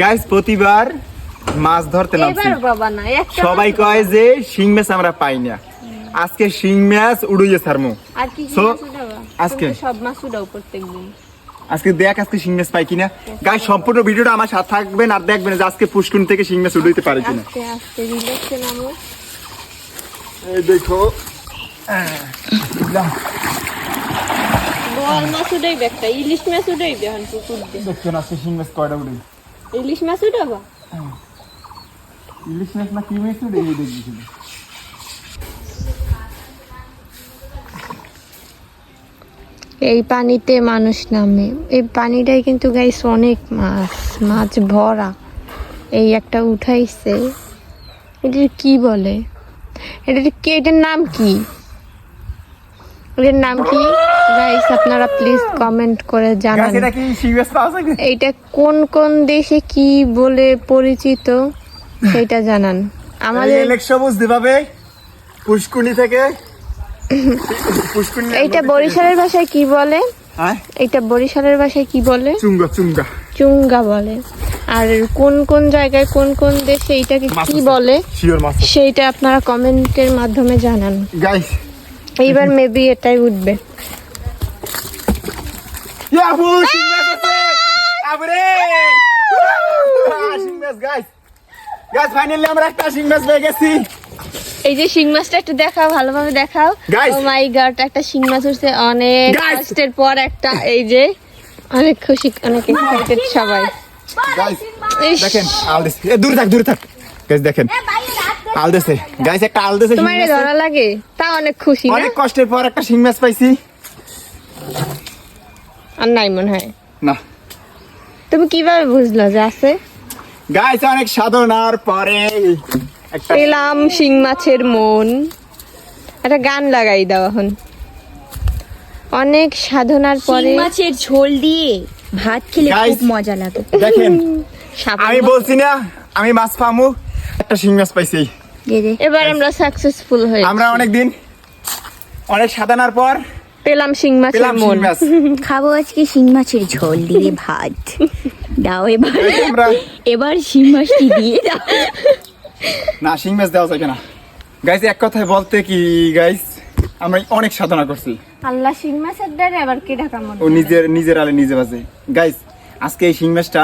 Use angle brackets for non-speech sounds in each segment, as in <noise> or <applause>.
Guys প্রতিবার মাছ ধরতে নামছি। সবাই কয় যে শিং মাছ আমরা পাই না। আজকে শিং মাছ মাছ উঠাবা? আজকে? সব মাছ উঠাও প্রত্যেকদিন। আজকে দেখ আজকে শিং মাছ পাই কিনা। গাই সম্পূর্ণ ভিডিওটা আমার সাথে থাকবেন আর দেখবেন যে আজকে পুষ্কুন থেকে শিং মাছ উড়াইতে পারে কিনা। এই দেখো। মাছ একটা ইলিশ মাছ উঠাইবে এখন পুকুর দেখছেন আজকে শিং মাছ কয়টা ইলিশ মাছ উঠাবা? ইলিশ মাছ না কি মাছ দেখবি শুধু। এই পানিতে মানুষ নামে। এই পানিটাই কিন্তু গাইস অনেক মাছ মাছ ভরা। এই একটা উঠাইছে। এটা কি বলে? এটা কি এটার নাম কি? এটার নাম কি? গাইস আপনারা প্লিজ কমেন্ট করে জানান। এটা? এইটা কোন কোন দেশে কি বলে পরিচিত সেটা জানান। আমাদের সবুজ দিভাবে পুষ্কুনি থেকে এইটা বরিশালের ভাষায় কি বলে? হ্যাঁ? এইটা বরিশালের ভাষায় কি বলে? চুঙ্গা চুঙ্গা। চুঙ্গা বলে। আর কোন কোন জায়গায় কোন কোন দেশে এটাকে মাছ কি বলে? সেইটা আপনারা কমেন্টের মাধ্যমে জানান। গাইস এইবার মেবি এটাই উঠবে। এই যে শিং মাছটা একটু দেখাও ভালোভাবে দেখাও! ও মাই গড একটা শিং মাছ উঠছে। অনেক! কষ্টের পর একটা এই যে। অনেক খুশি অনেক এক্সাইটেড সবাই। দেখেন আল দিছে এ দূরে থাক দূরে থাক। দেখেন। আল দিছে। গাইস একটা আল দিছে শিং তোমার ধরা লাগে। তা অনেক খুশি না? অনেক কষ্টের পর একটা শিং মাছ পাইছি। আর নাই মনে হয়। না। তুমি কীভাবে বুঝলো যে আছে? গাইস অনেক সাধনার পরে পেলাম শিং মাছের মন। একটা গান লাগাই দাও এখন। অনেক সাধনার পরে মাছের ঝোল দিয়ে ভাত খেলে খুব মজা লাগে দেখেন আমি বলছি না আমি মাছ পামু একটা শিং মাছ পাইছি। এবার আমরা সাকসেসফুল আমরা অনেকদিন অনেক সাধনার পর পেলাম শিং পেলাম শিং মাছ। <laughs> খাব আজকে শিং মাছের ঝোল দিয়ে ভাত। দাও এবার। আমরা এবার শিং মাছটি দিয়ে দাও। না শিং মাছ দেওয়া যাবে না। গাইস এক কথায় বলতে কি গাইস আমরা অনেক সাধনা করছি। আল্লাহ শিং মাছের দ্বারা আবার কে ঢাকা মনে ও নিজের নিজের আলে নিজে বাজে। গাইস আজকে এই শিং মাছটা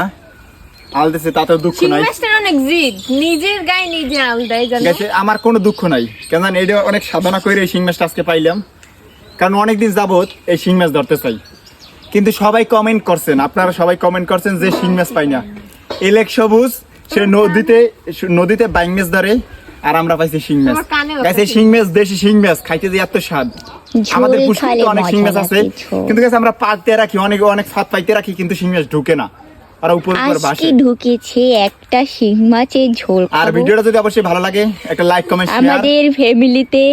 আলতেছে তাতে দুঃখ শিং নাই। মাছটার অনেক জিদ নিজের গায়ে নিজে আল দেয় গেছে আমার কোনো দুঃখ নাই। কেন এটা অনেক সাধনা করে এই শিং মাছটা আজকে পাইলাম। কারণ অনেকদিন যাবত এই শিং মাছ ধরতে চাই। কিন্তু সবাই কমেন্ট করছেন আপনারা সবাই কমেন্ট করছেন যে শিং মাছ পাই না। এলেক সবুজ সে নদীতে নদীতে বাইং মাছ ধরে আর আমরা পাইছি শিং মাছ। গাইছে শিং মাছ দেশি শিং মাছ খাইতে যে এত স্বাদ। আমাদের পুষ্টিতে অনেক শিং মাছ আছে কিন্তু গাছ আমরা পাতে রাখি অনেক অনেক ফাঁদ পাইতে রাখি কিন্তু শিং মাছ ঢুকে না। আর উপর উপর আজকে ঢুকেছে একটা শিং মাছের ঝোল আর ভিডিওটা যদি অবশ্যই ভালো লাগে একটা লাইক কমেন্ট শেয়ার আমাদের ফ্যামিলিতে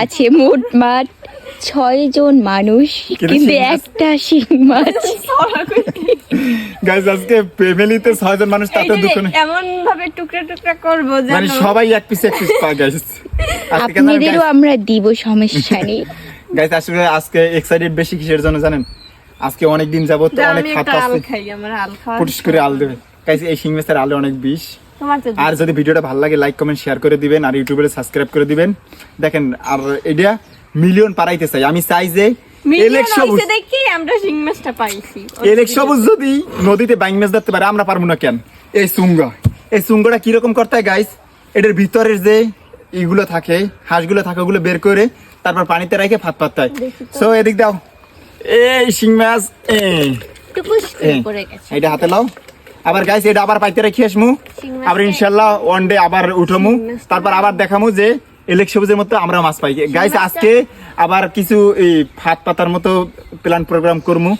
আছে মোট মাঠ ছয় জন মানুষ কিন্তু একটা শিং মাছ। গাইজ আজকে ফ্যামিলিতে ছয়জন মানুষ তাতে দুঃখ নেই এমন ভাবে টুকরা টুকরা করব মানে সবাই এক পিস এক পিস পায় গাইজ আপনাদেরও আমরা দিব সমস্যা নেই। <laughs> গাইজ আসলে আজকে এক্সাইটেড বেশি কিসের জন্য জানেন? আজকে অনেক দিন যাবত অনেক আমি খাত আছে। খাই আমার আল খাওয়া পুটিস করে আল দেবে। গাইজ এই শিং মাছের আলে অনেক বিষ। তোমার তো আর যদি ভিডিওটা ভালো লাগে লাইক কমেন্ট শেয়ার করে দিবেন আর ইউটিউবে সাবস্ক্রাইব করে দিবেন। দেখেন আর এটা মিলিয়ন পারাইতে চাই। আমি চাই যে এলেক মিলিয়ন সবুজ। হইছে দেখি আমরা শিং মাছটা পাইছি। এলেক সবুজ যদি নদীতে বাইং মাছ ধরতে পারে আমরা পারব না কেন? এই সুঙ্গা। এই সুঙ্গটা কীরকম করতে হয় গাইস এটার ভিতরের যে ইগুলো থাকে হাঁসগুলো থাকে ওগুলো বের করে তারপর পানিতে রেখে ফাত পাততে হয়। সো এদিক দাও। এই শিং মাছ এটা হাতে লাও আবার গাইস এটা আবার পাইতে রেখে আসমু। আবার ইনশাল্লাহ ওয়ান ডে আবার উঠমু। তারপর আবার দেখামু যে এলেক সবুজের মতো আমরা মাছ পাই। গাইস আজকে আবার কিছু এই ফাত পাতার মতো প্ল্যান প্রোগ্রাম করমু।